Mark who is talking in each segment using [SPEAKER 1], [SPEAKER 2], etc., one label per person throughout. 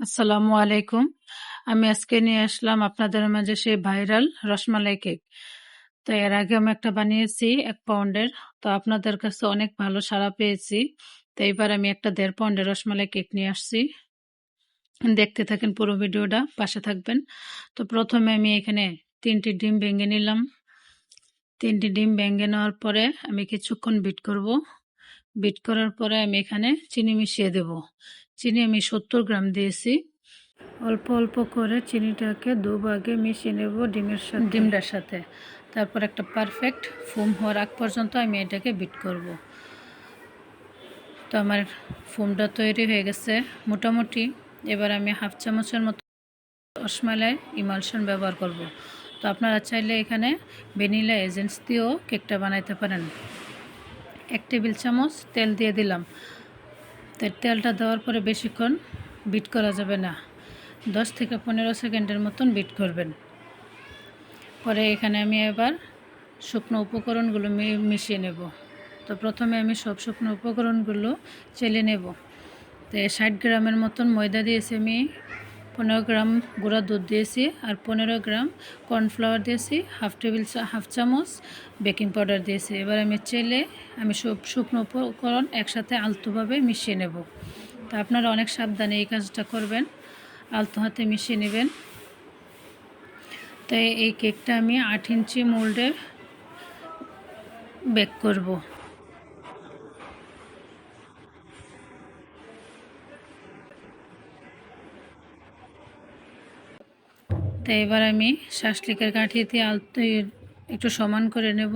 [SPEAKER 1] আসসালামু আলাইকুম। আমি আজকে নিয়ে আসলাম আপনাদের মাঝে সেই ভাইরাল রসমালাই কেক। তো এর আগে আমি একটা বানিয়েছি এক পাউন্ডের। তো আপনাদের কাছে অনেক ভালো সাড়া পেয়েছি। তো এইবার আমি একটা দেড় পাউন্ডের রসমালাই কেক নিয়ে আসছি। দেখতে থাকেন পুরো ভিডিওটা, পাশে থাকবেন। তো প্রথমে আমি এখানে তিনটি ডিম ভেঙে নিলাম। তিনটি ডিম ভেঙে নেওয়ার পরে আমি কিছুক্ষণ বিট করব। বিট করার পরে আমি এখানে চিনি মিশিয়ে দেব। চিনি আমি সত্তর গ্রাম দিয়েছি। অল্প অল্প করে চিনিটাকে দুভাগে মিশিয়ে নেব ডিমের সাথে। ডিমটার সাথে। তারপর একটা পারফেক্ট ফোম হওয়ার আগ পর্যন্ত আমি এটাকে বিট করব। তো আমার ফোমটা তৈরি হয়ে গেছে মোটামুটি। এবার আমি হাফ চামচের মতো রসমালাই ইমালশন ব্যবহার করব। তো আপনারা চাইলে এখানে ভ্যানিলা এজেন্স দিয়েও কেকটা বানাইতে পারেন। এক টেবিল চামচ তেল দিয়ে দিলাম। তো তেলটা দেওয়ার পরে বেশিক্ষণ বিট করা যাবে না। দশ থেকে পনেরো সেকেন্ডের মতন বিট করবেন। পরে এখানে আমি এবার শুকনো উপকরণগুলো মিশিয়ে নেব। তো প্রথমে আমি সব শুকনো উপকরণগুলো চেলে নেব। তো ষাট গ্রামের মতন ময়দা দিয়েছি আমি পনেরো গ্রাম গুঁড়া দুধ দিয়েছি আর পনেরো গ্রাম কর্নফ্লাওয়ার দিয়েছি, হাফ টেবিল হাফ চামচ বেকিং পাউডার দিয়েছি। এবার আমি চেলে আমি সব শুকনো উপকরণ একসাথে আলতোভাবে মিশিয়ে নেব। তো আপনারা অনেক সাবধানে এই কাজটা করবেন, আলতো হাতে মিশিয়ে নেবেন। তাই এই কেকটা আমি আট ইঞ্চি মোল্ডে বেক করব। তো এবার আমি শাসলিকের কাঠি দিয়ে আলতো একটু সমান করে নেব।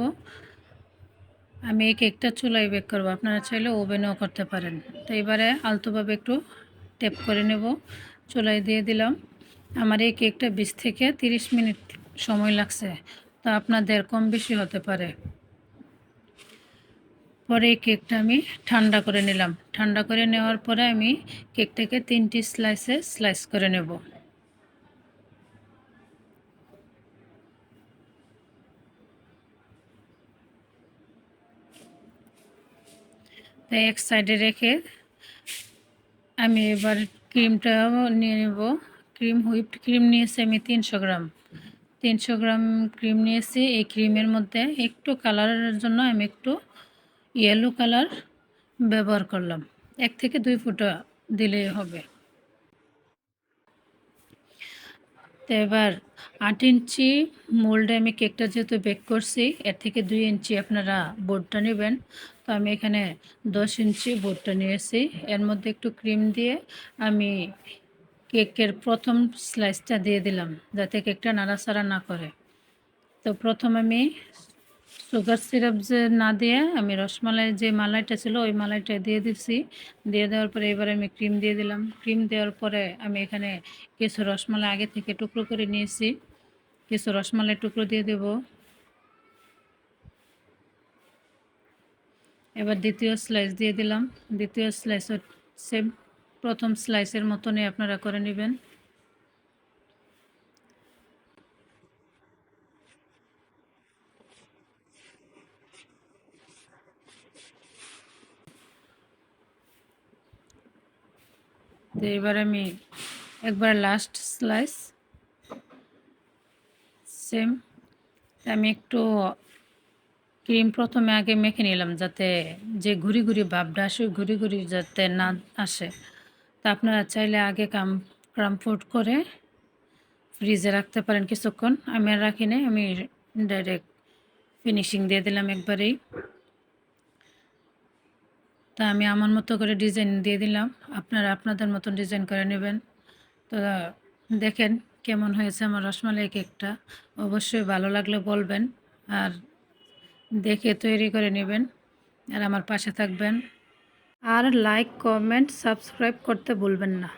[SPEAKER 1] আমি এই কেকটা চুলায় বেক করব, আপনারা চাইলে ওভেনও করতে পারেন। তো এবারে আলতোভাবে একটু টেপ করে নেব, চুলায় দিয়ে দিলাম। আমার এই কেকটা বিশ থেকে তিরিশ মিনিট সময় লাগছে, তো আপনাদের কম বেশি হতে পারে। পরে এই কেকটা আমি ঠান্ডা করে নিলাম। ঠান্ডা করে নেওয়ার পরে আমি কেকটাকে তিনটি স্লাইসে স্লাইস করে নেব। তাই এক সাইডে রেখে আমি এবার ক্রিমটা নিয়ে নেব। ক্রিম হুইপড ক্রিম নিয়েছি আমি তিনশো গ্রাম। তিনশো গ্রাম ক্রিম নিয়েছি। এই ক্রিমের মধ্যে একটু কালারের জন্য আমি একটু ইয়েলো কালার ব্যবহার করলাম। এক থেকে দুই ফুটা দিলেই হবে। তো এবার আট ইঞ্চি মোল্ডে আমি কেকটা যেহেতু বেক করছি, এর থেকে দুই ইঞ্চি আপনারা বোর্ডটা নেবেন। তো আমি এখানে দশ ইঞ্চি বোর্ডটা নিয়েছি। এর মধ্যে একটু ক্রিম দিয়ে আমি কেকের প্রথম স্লাইসটা দিয়ে দিলাম, যাতে কেকটা নাড়াচাড়া না করে। তো প্রথম আমি সুগার সিরাপ যে না দিয়ে আমি রসমালাই যে মালাইটা ছিল, ওই মালাইটা দিয়ে দিচ্ছি দিয়ে দেওয়ার পরে এবার আমি ক্রিম দিয়ে দিলাম। ক্রিম দেওয়ার পরে আমি এখানে কিছু রসমালাই আগে থেকে টুকরো করে নিয়েছি। কিছু রসমালাই টুকরো দিয়ে দেব। এবার দ্বিতীয় স্লাইস দিয়ে দিলাম। দ্বিতীয় স্লাইস সেম প্রথম স্লাইসের মতনই আপনারা করে নেবেন। তো এবার আমি একবার লাস্ট স্লাইস সেম আমি একটু ক্রিম প্রথমে আগে মেখে নিলাম যাতে যে ঘুরি ঘুরি ভাবটা আসে ঘুরি ঘুরি যাতে না আসে। তা আপনারা চাইলে আগে কাম ক্রামফোর্ড করে ফ্রিজে রাখতে পারেন কিছুক্ষণ। আমি আর রাখি নাই, আমি ডাইরেক্ট ফিনিশিং দিয়ে দিলাম একবারেই। তা আমি আমার মতো করে ডিজাইন দিয়ে দিলাম। আপনারা আপনাদের মতন ডিজাইন করে নেবেন। তো দেখেন কেমন হয়েছে আমার রসমালাই কেকটা। অবশ্যই ভালো লাগলে বলবেন আর দেখে তৈরি করে নেবেন আর আমার পাশে থাকবেন। আর লাইক কমেন্ট সাবস্ক্রাইব করতে ভুলবেন না।